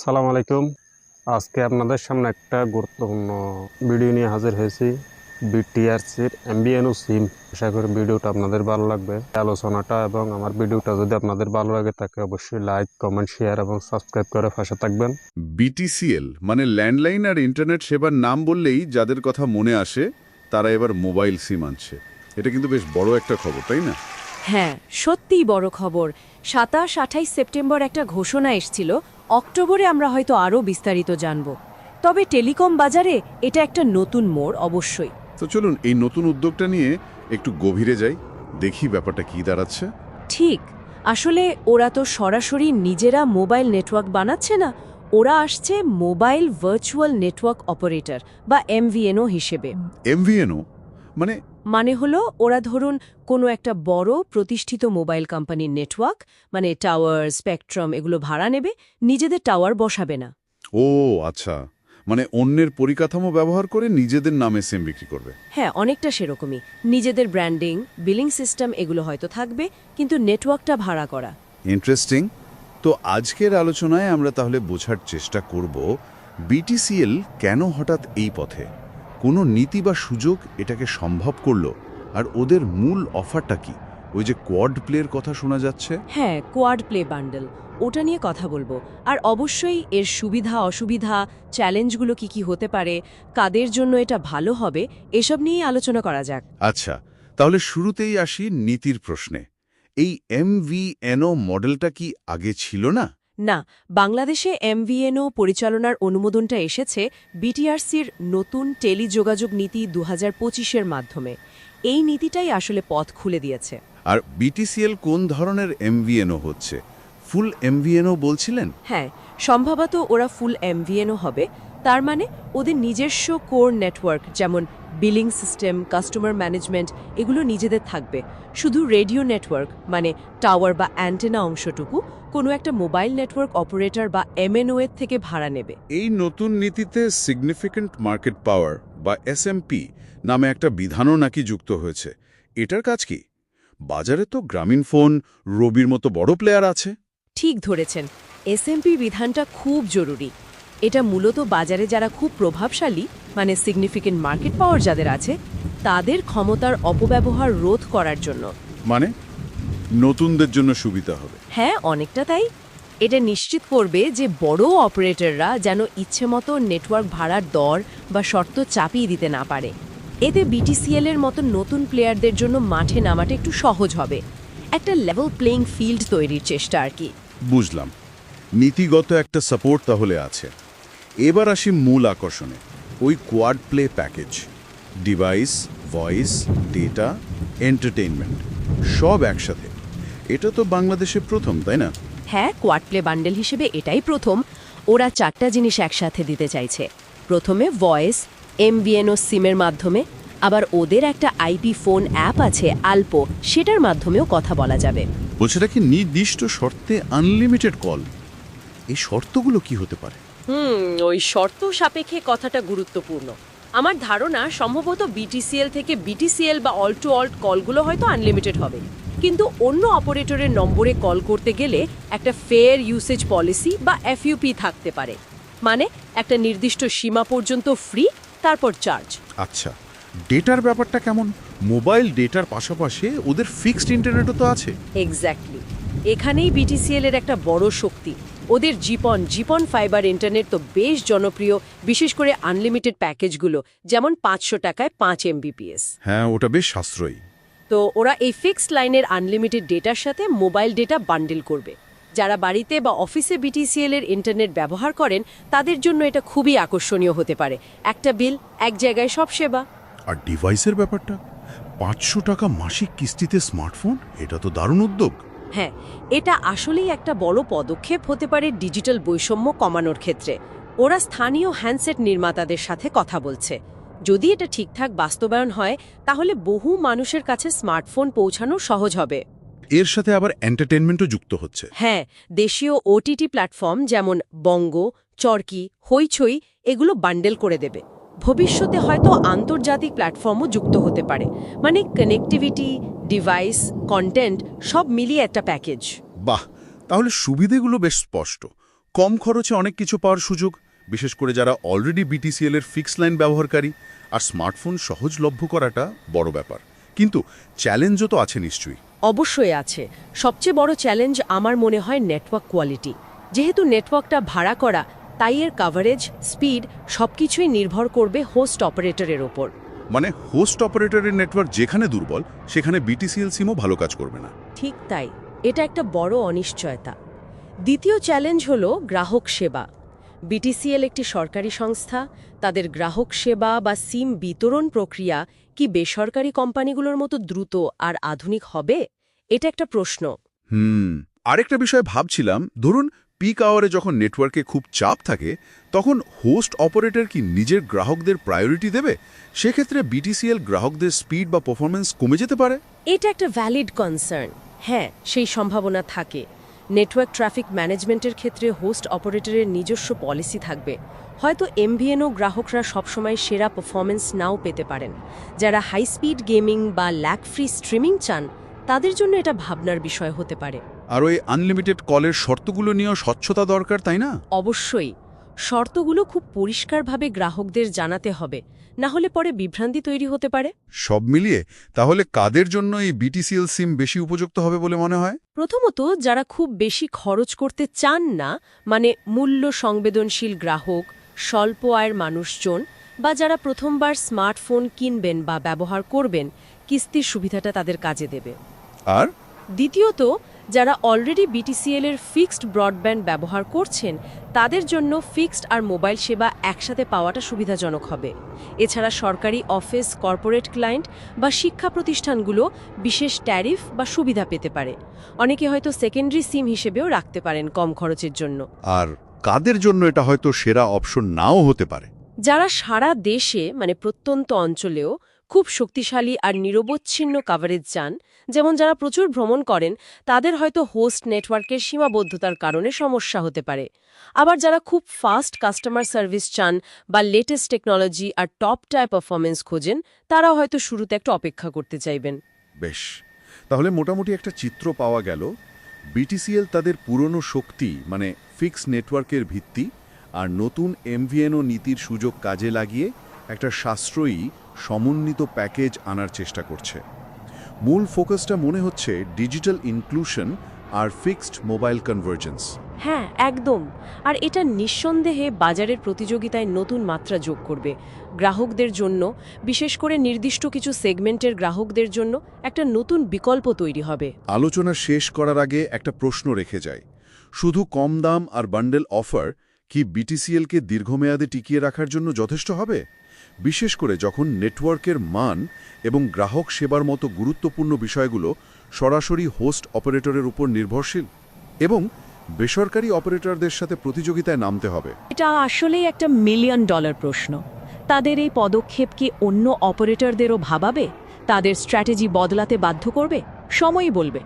সালাম আলাইকুম। আজকে আপনাদের সামনে একটা গুরুত্বপূর্ণ ভিডিও নিয়ে হাজির হয়েছি। বিটিআরসির এমবিএনও সিম। আশা করি ভিডিওটা আপনাদের ভালো লাগবে। আলোচনাটা এবং আমার ভিডিওটা যদি আপনাদের ভালো লাগে তাকে অবশ্যই লাইক কমেন্ট শেয়ার এবং সাবস্ক্রাইব করে পাশে থাকবেন। বিটিসিএল মানে ল্যান্ডলাইন আর ইন্টারনেট সেবার নাম বললেই যাদের কথা মনে আসে তারা এবার মোবাইল সিম আনছে। এটা কিন্তু বেশ বড় একটা খবর তাই না? হ্যাঁ সত্যিই বড় খবর। সাতাশ আঠাইশ সেপ্টেম্বর একটা ঘোষণা এসছিল অক্টোবরে আমরা হয়তো আরও বিস্তারিত জানব। তবে টেলিকম বাজারে এটা একটা নতুন মোড় অবশ্যই। তো চলুন এই নতুন উদ্যোগটা নিয়ে একটু গভীরে যাই দেখি ব্যাপারটা কি দাঁড়াচ্ছে। ঠিক আসলে ওরা তো সরাসরি নিজেরা মোবাইল নেটওয়ার্ক বানাচ্ছে না ওরা আসছে মোবাইল ভার্চুয়াল নেটওয়ার্ক অপারেটর বা এমভিএনও হিসেবে। এমভিএনও? মানে মানে হলো ওরা ধরুন কোনো একটা বড় প্রতিষ্ঠিত মোবাইল কোম্পানির নেটওয়ার্ক মানে টাওয়ার স্পেকট্রাম এগুলো ভাড়া নেবে নিজেদের টাওয়ার বসাবে না। ও আচ্ছা। মানে অন্যের পরিকাঠামো ব্যবহার করে নিজেদের নামে সিম বিক্রি করবে। হ্যাঁ অনেকটা সেরকমই। নিজেদের ব্র্যান্ডিং বিলিং সিস্টেম এগুলো হয়তো থাকবে কিন্তু নেটওয়ার্কটা ভাড়া করা। ইন্টারেস্টিং। তো আজকের আলোচনায় আমরা তাহলে বোঝার চেষ্টা করব বিটিসিএল কেন হঠাৎ এই পথে? কোনো নীতি বা সুযোগ এটাকে সম্ভব করল আর ওদের মূল অফারটা কি? ওই যে কোয়াড প্লের কথা শোনা যাচ্ছে? হ্যাঁ কোয়াড প্লে বান্ডেল ওটা নিয়ে কথা বলব। আর অবশ্যই এর সুবিধা অসুবিধা চ্যালেঞ্জগুলো কি কি হতে পারে কাদের জন্য এটা ভালো হবে এসব নিয়েই আলোচনা করা যাক। আচ্ছা তাহলে শুরুতেই আসি নীতির প্রশ্নে। এই এমভিএনও মডেলটা কি আগে ছিল না? না বাংলাদেশে এমভিএনও পরিচালনার অনুমোদনটা এসেছে বিটিআরসির নতুন টেলিযোগাযোগ নীতি দু হাজার পঁচিশের মাধ্যমে। এই নীতিটাই আসলে পথ খুলে দিয়েছে। আর বিটিসিএল কোন ধরনের এমভিএনও হচ্ছে? ফুল এমভিএনও বলছিলেন? হ্যাঁ সম্ভবত ওরা ফুল এমভিএনও হবে তার মানে ওদের নিজস্ব কোর নেটওয়ার্ক যেমন বিলিং সিস্টেম কাস্টমার ম্যানেজমেন্ট এগুলো নিজেদের থাকবে। শুধু রেডিও নেটওয়ার্ক মানে টাওয়ার বা অ্যান্টেনা অংশটুকু কোনো একটা মোবাইল নেটওয়ার্ক অপারেটর বা এমএনও এর থেকে ভাড়া নেবে। এই নতুন নীতিতে সিগনিফিক্যান্ট মার্কেট পাওয়ার বা এসএমপি নামে একটা বিধানও নাকি যুক্ত হয়েছে। এটার কাজ কি? বাজারে তো গ্রামীণ ফোন রবির মতো বড় প্লেয়ার আছে। ঠিক ধরেছেন। এসএমপি বিধানটা খুব জরুরি। এটা মূলত বাজারে যারা খুব প্রভাবশালী মানে সিগনিফিকেন্ট মার্কেট পাওয়ার যাদের আছে তাদের ক্ষমতার অপব্যবহার রোধ করার জন্য। মানে? নতুনদের জন্য সুবিধা হবে। হ্যাঁ অনেকটা তাই। এটা নিশ্চিত করবে যে বড় অপারেটররা যেন ইচ্ছেমতো নেটওয়ার্ক ভাড়ার দর বা শর্ত চাপিয়ে দিতে না পারে। এতে বিটিসিএল এর মতো নতুন প্লেয়ারদের জন্য মাঠে নামাটা একটু সহজ হবে। একটা লেভেল প্লেইং ফিল্ড তৈরির চেষ্টা আর কি। বুঝলাম। নীতিগত একটা সাপোর্ট তাহলে আছে। এবার আসি মূল আকর্ষণে ওই quad play package device voice data entertainment সব একসাথে। এটা তো বাংলাদেশে প্রথম তাই না? হ্যাঁ কোয়াড প্লে বান্ডেল হিসেবে এটাই প্রথম। ওরা চারটা জিনিস একসাথে দিতে চাইছে। প্রথমে ভয়েস এমবিএনও সিমের মাধ্যমে। আবার ওদের একটা আইপি ফোন অ্যাপ আছে আলপো সেটার মাধ্যমেও কথা বলা যাবে। বলছে কি নির্দিষ্ট শর্তে আনলিমিটেড কল এই শর্তগুলো কি হতে পারে? হুম ওই শর্ত সাপেক্ষে কথাটা গুরুত্বপূর্ণ। আমার ধারণা সম্ভবত বিটিসিএল থেকে বিটিসিএল বা অল টু অল্ট কলগুলো হয়তো আনলিমিটেড হবে। কিন্তু অন্য অপারেটরের নম্বরে কল করতে গেলে একটা ফেয়ার ইউসেজ পলিসি বা এফইউপি থাকতে পারে। মানে একটা নির্দিষ্ট সীমা পর্যন্ত ফ্রি তারপর চার্জ। আচ্ছা ডেটার ব্যাপারটা কেমন? মোবাইল ডেটার পাশাপাশি ওদের ফিক্সড ইন্টারনেটও তো আছে। এক্স্যাক্টলি এখানেই বিটিসিএল এর একটা বড় শক্তি। ওদের জিপন জিপন ফাইবার ইন্টারনেট তো বেশ জনপ্রিয় বিশেষ করে আনলিমিটেড প্যাকেজগুলো যেমন পাঁচশো টাকায় পাঁচ এমবিপিএস হ্যাঁ ওটা বেশ সাশ্রয়ী। তো ওরা এই ফিক্সড লাইনের আনলিমিটেড ডেটার সাথে মোবাইল ডেটা বান্ডেল করবে। যারা বাড়িতে বা অফিসে বিটিসিএল এর ইন্টারনেট ব্যবহার করেন তাদের জন্য এটা খুবই আকর্ষণীয় হতে পারে। একটা বিল এক জায়গায় সব সেবা। আর ডিভাইসের ব্যাপারটা? পাঁচশো টাকা মাসিক কিস্তিতে স্মার্টফোন? এটা তো দারুণ উদ্যোগ। হ্যাঁ এটা আসলেই একটা বড় পদক্ষেপ হতে পারে ডিজিটাল বৈষম্য কমানোর ক্ষেত্রে। ওরা স্থানীয় হ্যান্ডসেট নির্মাতাদের সাথে কথা বলছে। যদি এটা ঠিকঠাক বাস্তবায়ন হয় তাহলে বহু মানুষের কাছে স্মার্টফোন পৌঁছানো সহজ হবে। এর সাথে আবার এন্টারটেনমেন্টও যুক্ত হচ্ছে। হ্যাঁ দেশীয় ওটিটি প্ল্যাটফর্ম যেমন বঙ্গ চরকি হইচই এগুলো বান্ডেল করে দেবে। ভবিষ্যতে হয়তো আন্তর্জাতিক প্ল্যাটফর্মও যুক্ত হতে পারে। মানে কানেক্টিভিটি ডিভাইস কন্টেন্ট সব মিলিয়ে একটা প্যাকেজ বাহ! তাহলে সুবিধেগুলো বেশ স্পষ্ট। কম খরচে অনেক কিছু পাওয়ার সুযোগ বিশেষ করে যারা অলরেডি বিটিসিএল এর ফিক্স লাইন ব্যবহারকারী। আর স্মার্টফোন সহজলভ্য করাটা বড় ব্যাপার। কিন্তু চ্যালেঞ্জও তো আছে নিশ্চয়ই। অবশ্যই আছে। সবচেয়ে বড় চ্যালেঞ্জ আমার মনে হয় নেটওয়ার্ক কোয়ালিটি যেহেতু নেটওয়ার্কটা ভাড়া করা তাই এর কাভারেজ স্পিড সবকিছুই নির্ভর করবে হোস্ট অপারেটরের ওপর। মানে হোস্ট অপারেটরের নেটওয়ার্ক যেখানে দুর্বল সেখানে বিটিসিএল সিমও ভালো কাজ করবে না। ঠিক তাই এটা একটা বড় অনিশ্চয়তা। দ্বিতীয় চ্যালেঞ্জ হল গ্রাহক সেবা। বিটিসিএল একটি সরকারি সংস্থা তাদের গ্রাহক সেবা বা সিম বিতরণ প্রক্রিয়া কি বেসরকারি কোম্পানিগুলোর মতো দ্রুত আর আধুনিক হবে? এটা একটা প্রশ্ন। হুম আরেকটা বিষয় ভাবছিলাম। ধরুন পিক আওয়ারে যখন নেটওয়ার্কে খুব চাপ থাকে, তখন হোস্ট অপারেটর কি নিজের গ্রাহকদের প্রায়োরিটি দেবে? সেক্ষেত্রে বিটিসিএল গ্রাহকদের স্পিড বা পারফরমেন্স কমে যেতে পারে? এটা একটা ভ্যালিড কনসার্ন হ্যাঁ সেই সম্ভাবনা থাকে। নেটওয়ার্ক ট্রাফিক ম্যানেজমেন্টের ক্ষেত্রে হোস্ট অপারেটরের নিজস্ব পলিসি থাকবে। হয়তো এমভিএনও গ্রাহকরা সবসময় সেরা পারফরমেন্স নাও পেতে পারেন। যারা হাই স্পিড গেমিং বা ল্যাক ফ্রি স্ট্রিমিং চান, তাদের জন্য এটা ভাবনার বিষয় হতে পারে। আর ওই আনলিমিটেড কলের শর্তগুলো নিয়েও স্বচ্ছতা দরকার তাই না? অবশ্যই। শর্তগুলো খুব পরিষ্কারভাবে গ্রাহকদের জানাতে হবে না হলে পরে বিভ্রান্তি তৈরি হতে পারে। সব মিলিয়ে তাহলে কাদের জন্য এই বিটিসিএল সিম বেশি উপযুক্ত হবে বলে মনে হয়? প্রথমত যারা খুব বেশি খরচ করতে চান না মানে মূল্য সংবেদনশীল গ্রাহক স্বল্প আয়ের মানুষজন বা যারা প্রথমবার স্মার্টফোন কিনবেন বা ব্যবহার করবেন কিস্তির সুবিধাটা তাদের কাজে দেবে। আর? দ্বিতীয়ত যারা অলরেডি বিটিসিএল এর ফিক্সড ব্রডব্যান্ড ব্যবহার করছেন তাদের জন্য ফিক্সড আর মোবাইল সেবা একসাথে পাওয়াটা সুবিধাজনক হবে। এছাড়া সরকারি অফিস কর্পোরেট ক্লায়েন্ট বা শিক্ষা প্রতিষ্ঠানগুলো বিশেষ ট্যারিফ বা সুবিধা পেতে পারে। অনেকে হয়তো সেকেন্ডারি সিম হিসেবেও রাখতে পারেন কম খরচের জন্য। আর কাদের জন্য এটা হয়তো সেরা অপশন নাও হতে পারে? যারা সারা দেশে মানে প্রত্যন্ত অঞ্চলেও খুব শক্তিশালী আর নিরবচ্ছিন্ন কাভারেজ চান, যেমন যারা প্রচুর ভ্রমণ করেন, তাদের হয়তো হোস্ট নেটওয়ার্কের সীমাবদ্ধতার কারণে সমস্যা হতে পারে। আবার যারা খুব ফাস্ট কাস্টমার সার্ভিস চান বা লেটেস্ট টেকনোলজি আর টপ টাই পারফরমেন্স খোঁজেন, তারাও হয়তো শুরুতে একটা অপেক্ষা করতে চাইবেন। বেশ। তাহলে মোটামুটি একটা চিত্র পাওয়া গেল। বিটিসিএল তাদের পুরনো শক্তি মানে ফিক্স নেটওয়ার্কের ভিত্তি, আর নতুন এমভিএনও নীতির সুযোগ কাজে লাগিয়ে একটা সাশ্রয়ী সমন্বিত প্যাকেজ আনার চেষ্টা করছে। মূল ফোকাসটা মনে হচ্ছে ডিজিটাল ইনক্লুশন আর ফিক্সড মোবাইল কনভার্জেন্স। হ্যাঁ একদম। আর এটা নিঃসন্দেহে বাজারের প্রতিযোগিতায় নতুন মাত্রা যোগ করবে। গ্রাহকদের জন্য বিশেষ করে নির্দিষ্ট কিছু সেগমেন্টের গ্রাহকদের জন্য একটা নতুন বিকল্প তৈরি হবে। আলোচনা শেষ করার আগে একটা প্রশ্ন রেখে যায় শুধু কম দাম আর বান্ডেল অফার কি বিটিসিএলকে দীর্ঘমেয়াদে টিকিয়ে রাখার জন্য যথেষ্ট হবে? বিশেষ করে যখন নেটওয়ার্কের মান এবং গ্রাহক সেবার মতো গুরুত্বপূর্ণ বিষয়গুলো সরাসরি হোস্ট অপারেটরের উপর নির্ভরশীল এবং বেসরকারি অপারেটরদের সাথে প্রতিযোগিতায় নামতে হবে। এটা আসলেই একটা মিলিয়ন ডলার প্রশ্ন। তাদের এই পদক্ষেপ কি অন্য অপারেটরদেরও ভাবাবে? তাদের স্ট্র্যাটেজি বদলাতে বাধ্য করবে? সময়ই বলবে।